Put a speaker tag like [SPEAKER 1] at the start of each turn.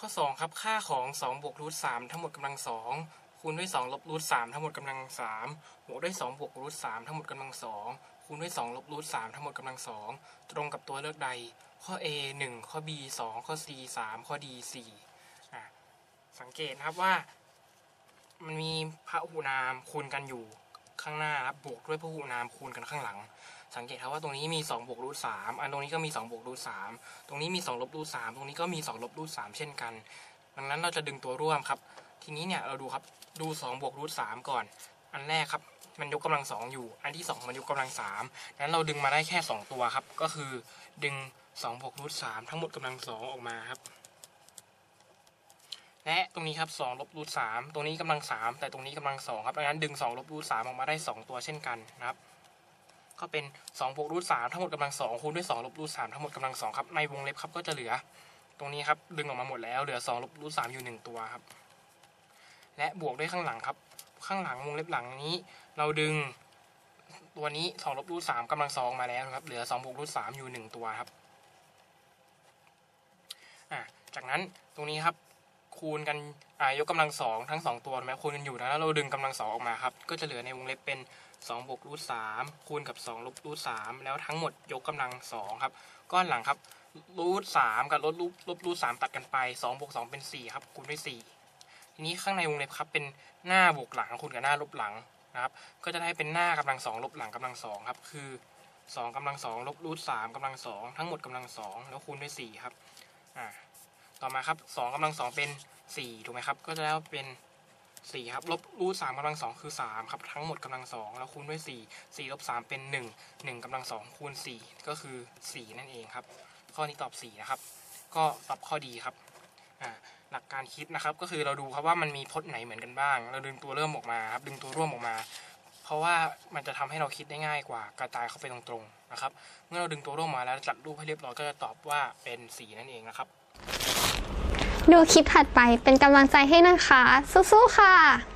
[SPEAKER 1] ข้อ 2 ครับ ค่าของ2บวกรูท3ทั้งหมดกำลัง2คูณด้วย2ลบรูท3ทั้งหมดกำลัง3บวกด้วย2บวกรูท3ทั้งหมดกำลัง2คูณด้วย2ลบรูท3ทั้งหมดกำลัง2ตรงกับตัวเลือกใด ข้อ A 1 ข้อ B 2 ข้อ C 3 ข้อ D 4อะสังเกตครับว่า มันมีพหุนามคูณกันอยู่ ข้างหน้าครับบวกด้วยพหุนามคูณกันข้างหลัง สังเกตครับว่าตรงนี้มี2บวกรูท3อันตรงนี้ก็มี2บวกรูท3ตรงนี้มี2ลบรูท3ตรงนี้ก็มี2ลบรูท3เช่นกัน ดังนั้นเราจะดึงตัวร่วมครับ ทีนี้เนี่ยเราดูครับดู2บวกรูท3ก่อน อันแรกครับมันยกกำลัง 2 อยู่ อันที่ 2 มันยกกำลัง3นั้นเราดึงมาได้แค่ 2 ตัวครับ ก็คือดึง2บวกรูท3ทั้งหมดกำลัง2ออกมาครับ และตรงนี้ครับ2ลบรูท3ตรงนี้กำลัง 3 แต่ตรงนี้กำลัง2ครับดังนั้นดึง2ลบรูท3ออกมาได้ 2 ตัวเช่นกันนะครับก็เป็น2บวกรูท3ทั้งหมดกำลัง2คูณด้วย2ลบรูท3ทั้งหมดกำลัง2ครับในวงเล็บครับก็จะเหลือ ตรงนี้ครับดึงออกมาหมดแล้วเหลือ2ลบรูท3อยู่ 1 ตัวครับ และบวกด้วยข้างหลังครับ ข้างหลังวงเล็บหลังนี้ เราดึงตัวนี้2ลบรูท3กำลัง2มาแล้วครับเหลือ2บวกรูท3อยู่ 1 ตัวครับอะจากนั้นตรงนี้ครับ คูณกันอายกกำลังสองทั้งสองตัวถูกไหมคูณกันอยู่นะแล้วเราดึงกำลังสองออกมาครับก็จะเหลือในวงเล็บเป็น2บวกรูทสามคูณกับ2ลบรูทสามแล้วทั้งหมดยกกำลังสองครับก้อนหลังครับรูทสามกับลบรูทลบรูทสามตัดกันไป2บวก2เป็น4ครับคูณด้วย4ทีนี้ข้างในวงเล็บครับเป็นหน้าบวกหลังคูณกับหน้าลบหลังนะครับก็จะได้เป็นหน้ากำลังสองลบหลังกำลังสองครับคือ2กำลังสองลบรูทสามกำลังสองทั้งหมดกำลังสองแล้วคูณด้วย4ครับอ่า ต่อมาครับสองกำลังสองเป็นสี่ถูกไหมครับ ก็จะแล้วเป็นสี่ครับ ลบรูทสามกำลังสองคือสามครับ ทั้งหมดกำลังสองแล้วคูณด้วยสี่สี่ลบสามเป็นหนึ่งหนึ่งกำลังสองคูณสี่ก็คือสี่นั่นเองครับ ข้อนี้ตอบสี่นะครับ ก็ตอบข้อดีครับหลักการคิดนะครับ ก็คือเราดูครับว่ามันมีพจน์ไหนเหมือนกันบ้าง เราดึงตัวเริ่มออกมาครับ ดึงตัวร่วมออกมา เพราะว่ามันจะทำให้เราคิดได้ง่ายกว่ากระจายเข้าไปตรงๆนะครับ เมื่อเราดึงตัวร่วมมาแล้วจัดรูปให้เรียบร้อยก็จะตอบว่าเป็นสีนั่นเองนะครับ
[SPEAKER 2] ดูคลิปถัดไปเป็นกำลังใจให้นะคะ สู้ๆค่ะ